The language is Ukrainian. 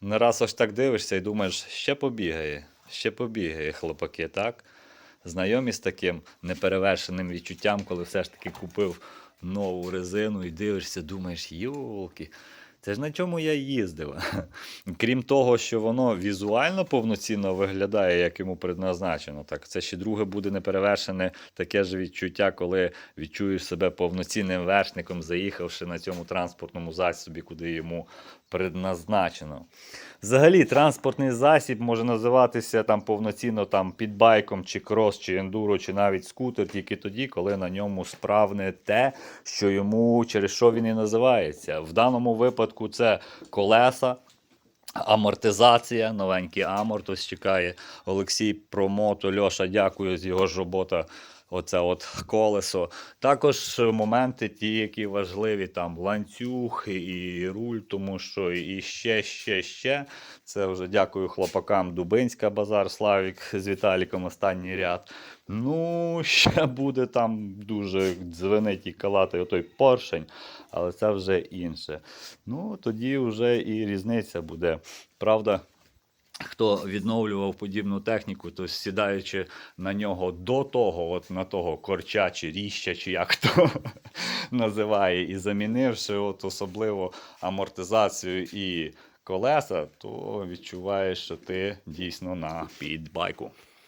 Не раз ось так дивишся і думаєш, ще побігає, ще побігає, хлопаки, так? Знайомі з таким неперевершеним відчуттям, коли все ж таки купив нову резину і дивишся, думаєш, йолки, це ж на чому я їздив. Крім того, що воно візуально повноцінно виглядає, як йому предназначено, так це ще друге буде неперевершене таке ж відчуття, коли відчуєш себе повноцінним вершником, заїхавши на цьому транспортному засобі, куди йому предназначено. Взагалі, транспортний засіб може називатися там повноцінно там підбайком, чи крос, чи ендуро, чи навіть скутер тільки тоді, коли на ньому справне те, що йому через що він і називається. В даному випадку це колеса. Амортизація, новенький аморт чекає. Олексій Промото, Льоша, дякую його ж робота. Оце от колесо. Також моменти, ті, які важливі, там ланцюг і руль, тому що і ще, ще, ще. Це вже дякую хлопакам Дубинська Базар Славік з Віталіком останній ряд. Ну, ще буде там дуже дзвенить і калати отой поршень, але це вже інше. Ну, тоді вже і різниця буде. Правда, хто відновлював подібну техніку, то сідаючи на нього до того, от на того корча чи ріща, чи як хто називає, і замінивши от особливо амортизацію і колеса, то відчуваєш, що ти дійсно на підбайку.